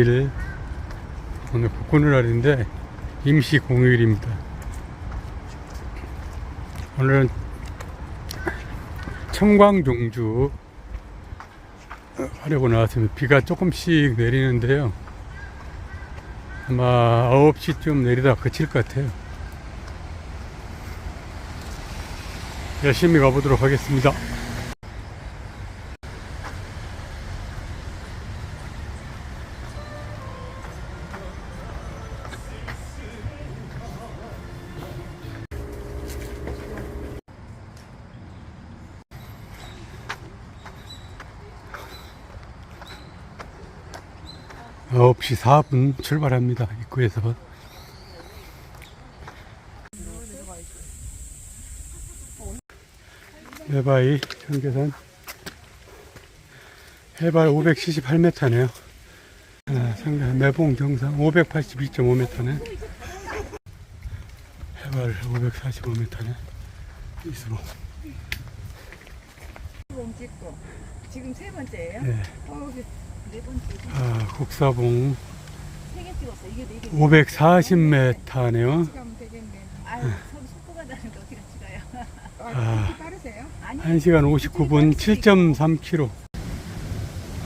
일 오늘 복권을 날인데 임시 공휴일입니다. 오늘은 청광종주 하려고 나왔습니다. 비가 조금씩 내리는데요. 아마 9시쯤 내리다 그칠 것 같아요. 열심히 가보도록 하겠습니다. 아홉 시 4분 출발합니다. 입구에서. 해바이 청계산 해발 578m네요. 아, 상당 매봉 정상 582.5m네. 해발 545m네. 이수로. 지금 세 번째예요? 예. 어, 네 번째. 아, 국사봉 세개 찍었어. 이게 네 개. 540m네요. 가면 되겠네. 아유, 서로 속도가 다른데 어떻게 같이 가요? 아. 빠르세요? 아니. 1시간 59분 7.3km.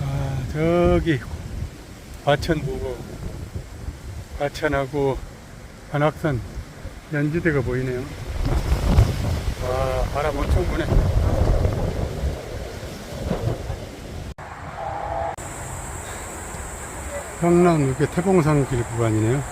아, 저기 과천부고 과천하고 관악산 연지대가 보이네요. 와, 바람 엄청 부네. 평남 이렇게 태봉산길 구간이네요.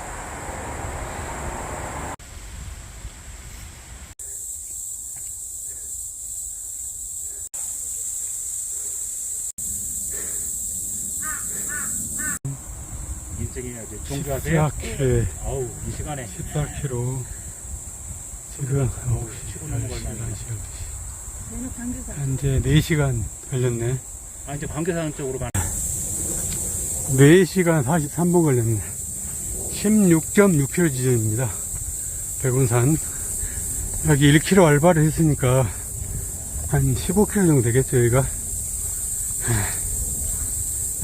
인증해야지. 종주하세요? 18km, 아우 이 시간에 18km. 지금 9시, 치고 넘어갈 만한. 저는 강주사. 현재 4시간 걸렸네. 아 이제 관계사는 쪽으로 가. 4시간 43분 걸렸네. 16.6km 지점입니다. 백운산. 여기 1km 알바를 했으니까 한 15km 정도 되겠죠, 여기가.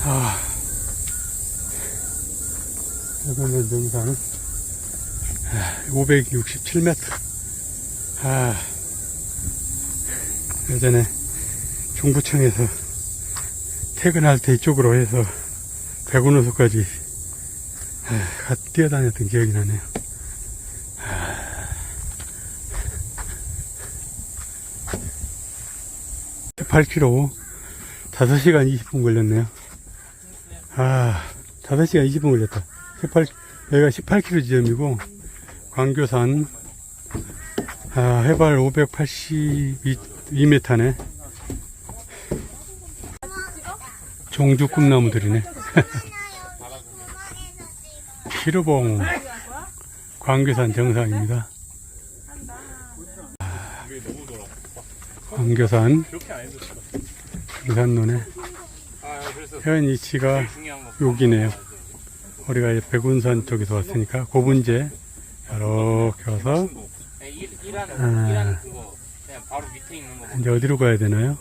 아. 백운산 정상 567m. 아. 예전에 중부청에서 퇴근할 때 이쪽으로 해서 백운호소까지 가 뛰어다녔던 기억이 나네요. 8km 5시간 20분 걸렸네요. 아, 5시간 20분 걸렸다. 18, 여기가 18km 지점이고, 광교산, 아, 해발 582m네. 종주 꿈나무들이네. 피루봉 광교산 정상입니다. 아, 광교산 등산로네. 현 위치가 여기네요. 우리가 이제 백운산 쪽에서 왔으니까 고분제 이렇게 와서 아. 거 이제 어디로 가야 되나요?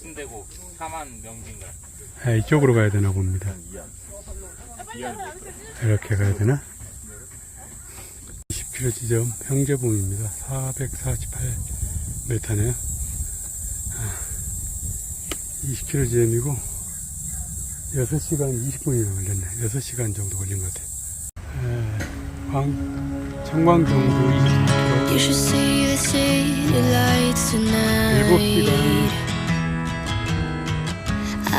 순대고 사만 명진가 아, 이쪽으로 가야 되나 봅니다. 이렇게 가야 되나? 20km 지점 평제봉입니다. 448m네요. 20km 지점이고 6시간 20분이나 걸렸네. 6시간 정도 걸린 것 같아요. 에, 광, 청광정도 24km. You should see the city lights 일곱 시간 tonight.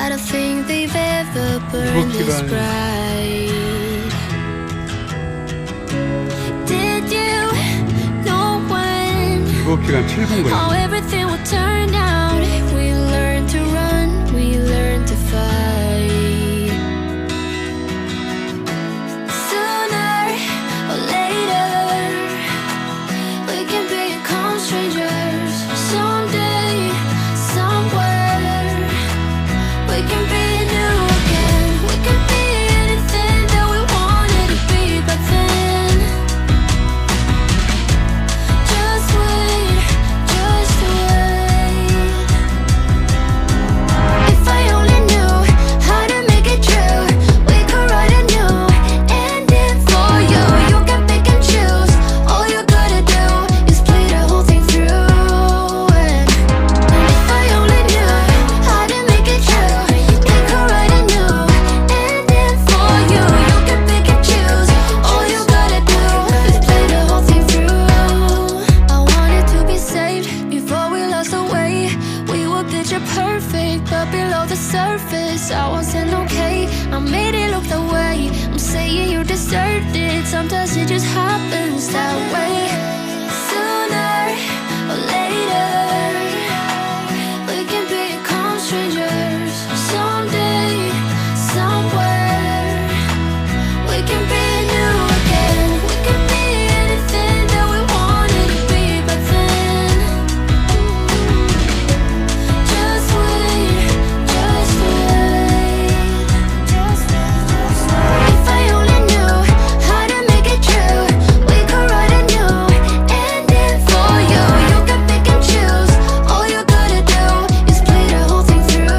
I don't think they've ever burned this 시간. bright. Did you know when 7시간 7분 걸렸네. how everything picture perfect, but below the surface, I wasn't okay. I made it look that way. I'm saying you deserved it. Sometimes it just happens that way.